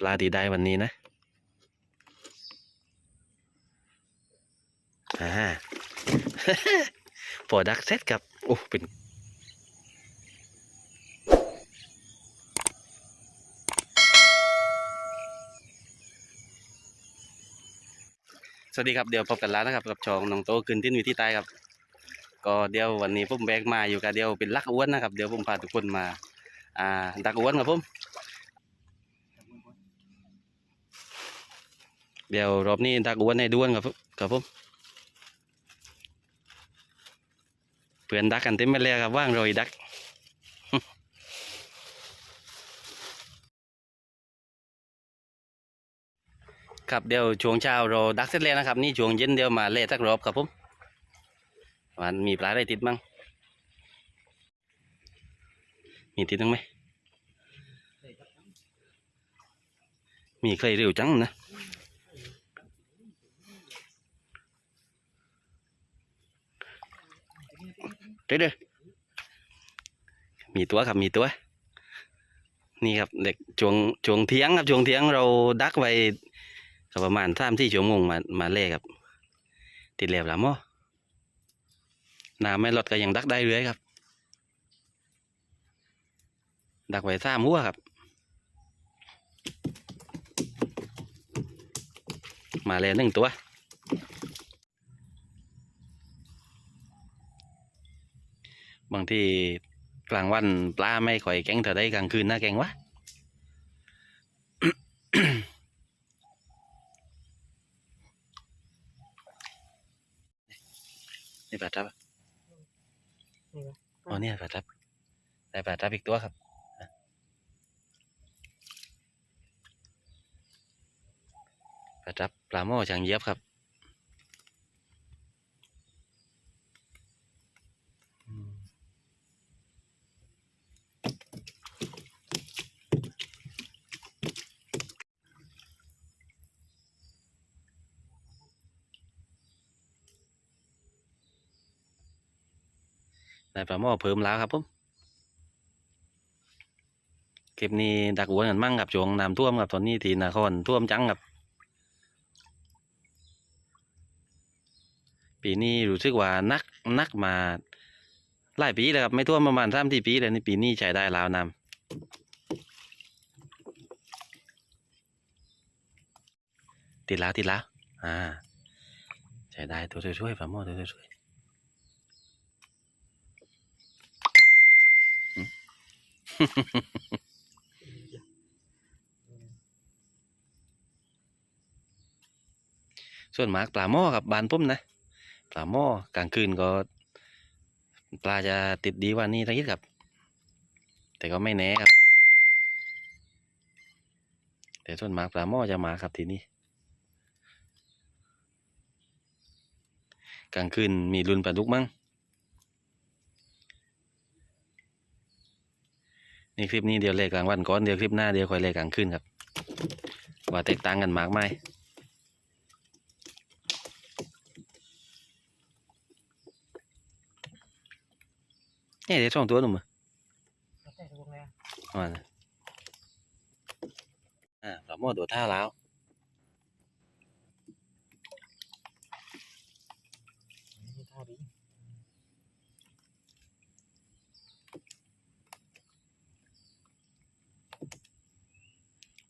ปลาดีได้วันนี้นะอ่าพอดักเซ็ตกับ โอ้เป็นสวัสดีครับเดี๋ยวพบกันแล้วนะครับกับช่องน้องโตขึ้นที่วิธีใต้ครับ ก็เดี๋ยววันนี้ผมแบกมาอยู่กับเดียวเป็นลักอ้วนนะครับเดี๋ยวผมพาทุกคนมา อ่าดักอ้วนครับผม เดี๋ยวรอบนี้ดักอ้วนให้ด้วนครับครับผมเพื่อนดักกันเต็มไปเลยครับว่างรอยดักครับเดี๋ยวช่วงเช้าเราดักเสร็จแล้วนะครับ นี่ช่วงเย็นเดี๋ยวมาเล่สักรอบครับผมวันมีปลาได้ติดมั้งมีติดมั้งไหมมีใครเร็วจังนะ ด้อเด้อมีตัวครับมีตัว นี่ครับเด็กช่วงช่วงเทียงครับช่วงเทียงเราดักไว้ประมาณสามที่ชั่วโมงมามาเล่ครับ ติดแล้วละมั้น้ำไม่ลดก็ยังดักได้เรื่อยครับ ดักไว้สามหัวครับ มาแล้วหนึ่งตัว บางที่กลางวันปลาไม่ค่อยแกงเท่าได้กลางคืนน่าแกงวะนี่ปลาทับอะนี่วะอ๋อเนี่ยปลาทับได้ปลาทับอีกตัวครับอะปลาทับปลาหม้อช่างเย็บครับ ได้ปลาหม้อเพิ่มแล้วครับผมคลิปนี้ดักหัวกันมั่งครับช่วงน้ำท่วมครับตอนนี้ที่นครท่วมจังครับปีนี้รู้สึกว่านักนักมาหลายปีแล้วครับไม่ท่วมประมาณสามสี่ปีแล้วนี่ปีนี้ใช้ได้แล้วน้ำติดแล้วติดแล้วอ่า ใช้ได้ตัวช่วยๆฝาหม้อตัวช่วยๆหืม ส่วนมากปลาหม้อกับบานปุ้มนะปลาหม้อกลางคืนก็ ปลาจะติดดีว่านี้ทั้งนี้ครับ แต่ก็ไม่แน่ครับ แต่ส่วนมากปลาหม้อจะมาครับทีนี้กลางคืนมีรุนปลาดุกมั้ง นี่คลิปนี้เดี๋ยวเลยกลางวันก่อนเดี๋ยวคลิปหน้าเดี๋ยวค่อยเลยกลางคืนครับ ว่าแตกต่างกันมากไหมเนี่ยเดี๋ยวสองตัวหนุ่มอะใช่ทุกแล้วมานะอ่าปลาหม้อโดดท่าแล้ว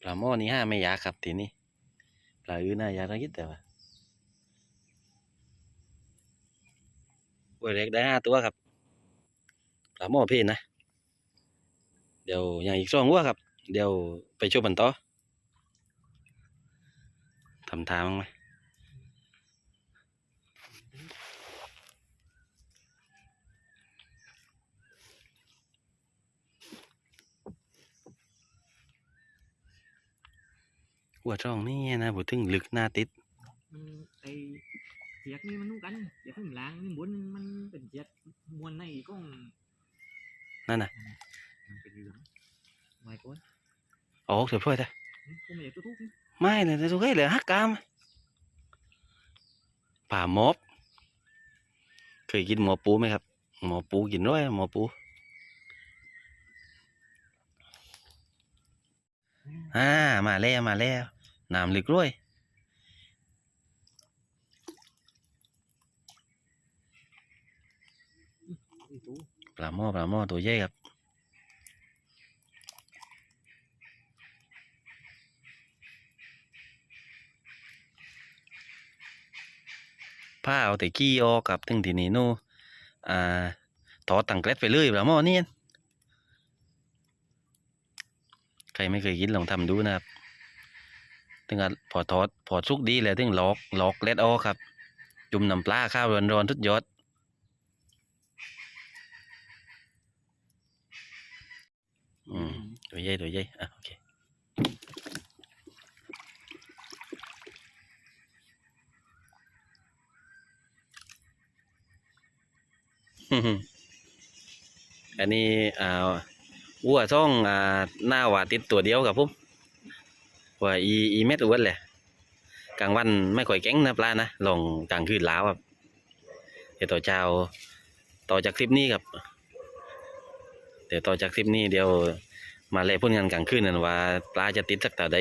ปลาหม้อนี่ห้าไม่ยากครับทีนี้ปลาอื่นน่ายากทั้งยิดแต่ว่าวัวเล็กได้ห้าตัวครับปลาหม้อพี่นะ เดี๋ยวอย่างอีกสองวัวครับ เดี๋ยวไปช่วยมันต่อทำทางมั้งไหม หัวช่องนี่นะบุถึงลึกหน้าติดมันไอเสียกนี่มันนุ่งกันเสียกข้างหลังนี่บนมันเป็นเสียกมวนในก้องนั่นน่ะมันเป็นเหลืองไว้ก่อนโอ้เสือพ่อยแต่ผมไม่อยากจะทุกข์นะไม่เลยแต่ทุกข์เหลือฮักกามป่ามอบ เคยกินหมอปูไหมครับ หมอปูกินร้อยหมอปู อ่ามาแล้วมาแล้วน้ำลึกด้วยปลาหม้อปลาหม้อตัวใหญ่ครับผ้าเอาแต่กี้ออกกับถึงที่นี่นู่นอ่าถอดตังเกล็ดไปเลยปลาหม้อนี่ค รไม่เคยกินลองทำดูนะครับถึงกับพอทอดพอสุกดีแล้วถึงลอกลอกเล็ดออครับ จุ่มน้ำปลาข้าวร้อนๆทุดยอดอืมตัวใหญ่ตัวใหญ่อะโอเคอันนี้อ่า วัวซ่องอ่าหน้าหวาติดตัวเดียวกับผมว่าอีอีเม็ดอ้วนแหละกลางวันไม่ค่อยแข็งนะปลานะลงกลางคืนล้าวครับเดี๋ยวต่อเจ้าต่อจากคลิปนี้ครับเดี๋ยวต่อจากคลิปนี้เดี๋ยวมาเล่พูดกันกลางคืนนั่นว่าปลาจะติดสักต่ใด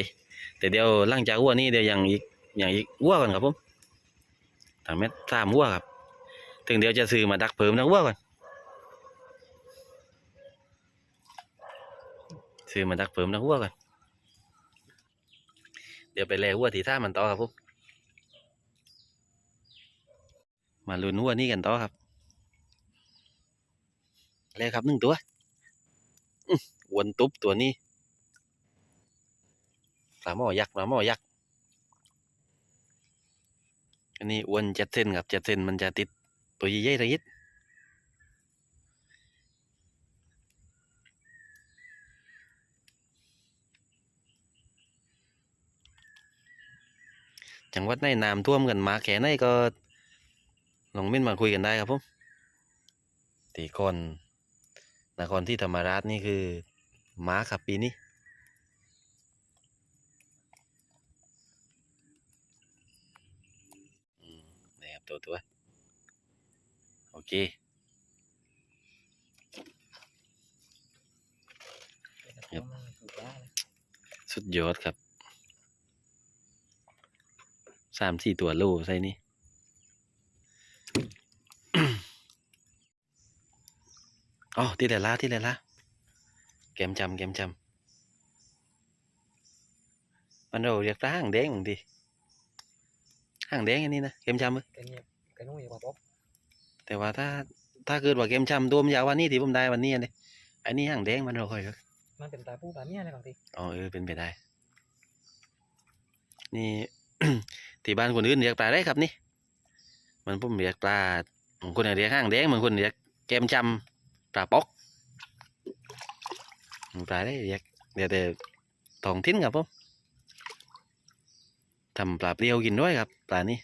แต่เดี๋ยวหลังจากวัวนี่เดี๋ยวยังอีกอย่างอีกวัวก่อนครับผมทางเม็ดสามวัวครับถึงเดี๋ยวจะซื้อมาดักเพิ่มนักวัวก่อน ซื้อมาดักเพิ่มนักวัวก่อนเดี๋ยวไปแล่วัวที่ท่ามันต่อครับผมมาลุ้นวัวนี่กันต่อครับแล่ครับหนึ่งตัววนตุ๊บตัวนี้ปลาหม้อยักษ์ปลาหม้อยักษ์อันนี้อ้วนจ็ดเซนครับจ็ดเซนมันจะติดตัวใหญ่ๆระยิด จังหวัดไหนน้ำท่วมกันมาแค่ไหนก็ลองเม้นมาคุยกันได้ครับผมตีก่อนนครที่ธรรมราชนี่คือม้าครับปีนี้อืมนี่ครับตัวตัวโอเคครับมันถูกได้เลยสุดยอดครับ สามสี่ตัวโลใส่นี่อ๋อที่ไหนละที่ไหนละเกมจำเกมจำมันเราเรียกปลาห่างแดงบางทีห่างแดงอันนี้นะเกมจำเว้ยแกเงียบแกนุ่งอยู่กับป๊อกแต่ว่าถ้าถ้าเกิดว่าเกมจำตัวมันยาวกวันนี้ที่ผมได้วันนี้เลยอันนี้ห่างแดงมันเราค่อยครับมันเป็นตาผู้ตาเมียเลยบางทีอ๋อเออเป็นไปได้ นี่ ที่บ้านคนอื่นเรียกปลาได้ครับนี่มันผมเรียกปลาบางคนเรียกห่างแดงบางคนเรียกเกมจำปลาปอกปลาได้เรียกเดี๋ยวแต่ทองทิ้นครับผมทำปลาเปรี้ยวกินด้วยครับปลานี้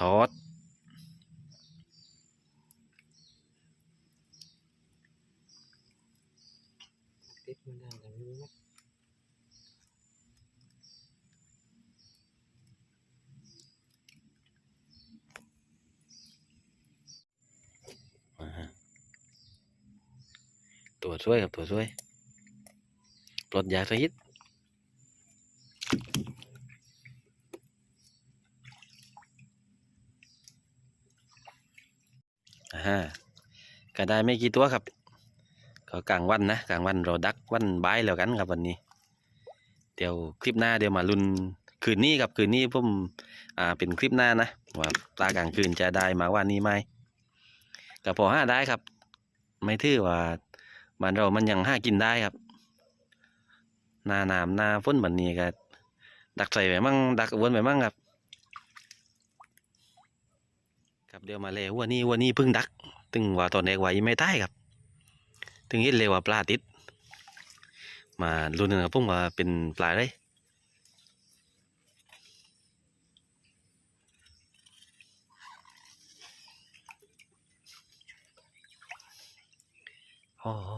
ทอด ติดมันได้แต่ไม่รู้นะ อ่าฮะ ตัวช่วยครับตัวช่วย ปลดยาสยิดอ่าฮะก็ได้ไม่กี่ตัวครับ ก็กลางวันนะกลางวันเราดักวันบ่ายแล้วกันครับวันนี้ เดี๋ยวคลิปหน้าเดี๋ยวมาลุ้นคืนนี้ครับคืนนี้ผมอ่าเป็นคลิปหน้านะว่าปลากลางคืนจะได้มาวันนี้ไหมก็พอห้าได้ครับ ไม่ถือว่า มันเรามันยังห้ากินได้ครับ หน้าน้ำหน้าฝนแบบนี้ก็ดักใส่ไปมั่งดักวนไปมั่งครับ ครับเดี๋ยวมาเลยวัวนี้วัวนี้เพิ่งดัก ถึงว่าตอนแรกว่ายังไม่ได้ครับ ถึงเห็นเลยว่าปลาติด มาลุ้นกันครับผมว่าเป็นปลาได้โอ้โ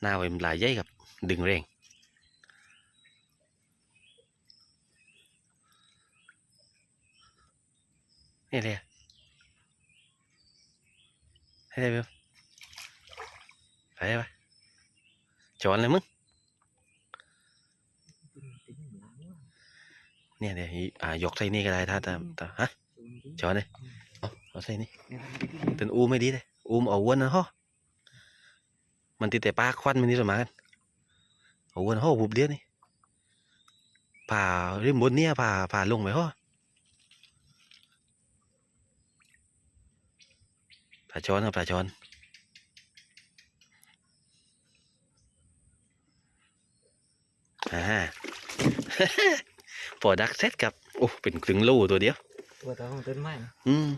หน้าเป็นปลาใหญ่ครับ ดึงแรงนี่เลยให้ได้ไหมไปไปจอนเลยมึงเป็นเป็นหลังว่าเนี่ยเดี๋ยวอ่ายกใส่นี่ก็ได้ถ้าถ้าถ้าฮะจอนเลยเอาเอาใส่นี่เนี่ยทำไมที่นี่เป็นอูไม่ดีเลยอูมเอาวนนะฮ่อ มันติดแต่ปากควันมันนี่สมากันเอาอ้วนฮ่อหุบเดียวนี่ผ่าริมบนเนี่ยผ่าผ่าลงไปฮ่อผ่าช้อนครับผ่าช้อนอ่าพอดักเซ็ตกับโอ้เป็นครึ่งโลตัวเดียวตัวต่อของต้นไม้นะอืม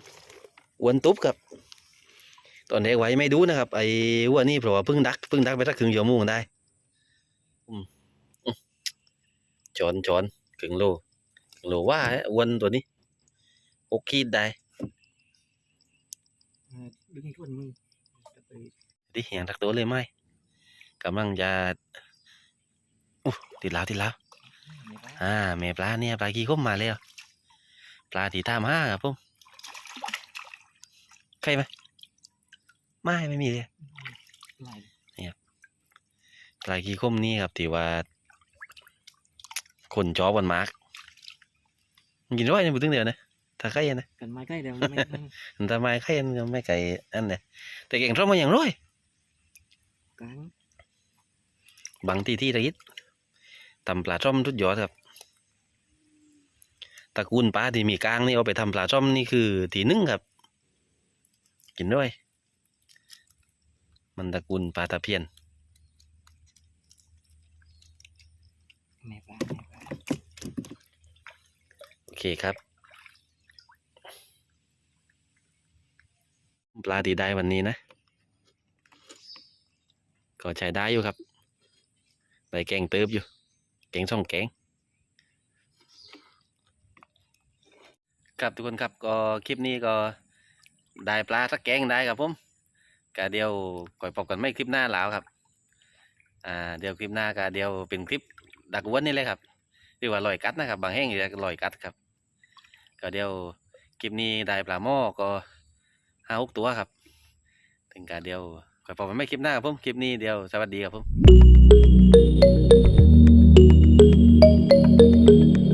อ้วนตุ๊บครับ ตอนแรกไว้ไม่ดูนะครับ ไอ้อ้วนนี่เพราะว่าเพิ่งดักเพิ่งดักไปสักครึ่งชั่วโมงได้อืมอืมจอนจอนครึ่งโลครึ่งโลว่าฮะอ้วนตัวนี้หกขีดได้เออดึงชวนมึงจะไปดิอย่างทักตัวเลยไหมกำลังจะโอ้ติดแล้วติดแล้วไม่ได้อ่าแม่ปลาเนี่ยปลากีก้มมาแล้วปลาที่ตามห้าครับผมใครไหม ไม่ไม่มีเลยไหลปลากีคมนี่ครับที่ว่า คนจอบันมาร์กมันกินร้อยในบุตึงเดียวนะถ้าใครนะกันไม้ใกล้เดียวไม่ไม่มันทำไมใครมันก็ไม่ไก่อันเนี่ยแต่เก่งร้อมาอย่างร้อยกลางบางที่ที่ระยิดทำปลาช่อมทุดยอดครับตระกูลปลาที่มีกลางนี่เอาไปทำปลาช่อมนี่คือทีหนึ่งครับ กินด้วย มันตระกูลปลาตะเพียนแม่ปลาแม่ปลาโอเคครับ ปลาที่ได้วันนี้นะ ก็ใช้ได้อยู่ครับไปแกงเติบอยู่ แกงช่องแกงครับทุกคนครับก็คลิปนี้ก็ได้ปลาสักแกงได้ครับผม กาเดียวก่อยปอกันไม่คลิปหน้าแล้วครับ อ่าเดียวคลิปหน้ากาเดียวเป็นคลิปดักวนนี่เลยครับที่ว่าลอยกัดนะครับ บางแห่งจะลอยกัดครับกาเดียวคลิปนี้ได้ปลาหม้อก็ห้าหกตัวครับ ถึงกาเดียวก่อยปอกันไม่คลิปหน้าครับผมคลิปนี้เดียวสวัสดีครับผม thank you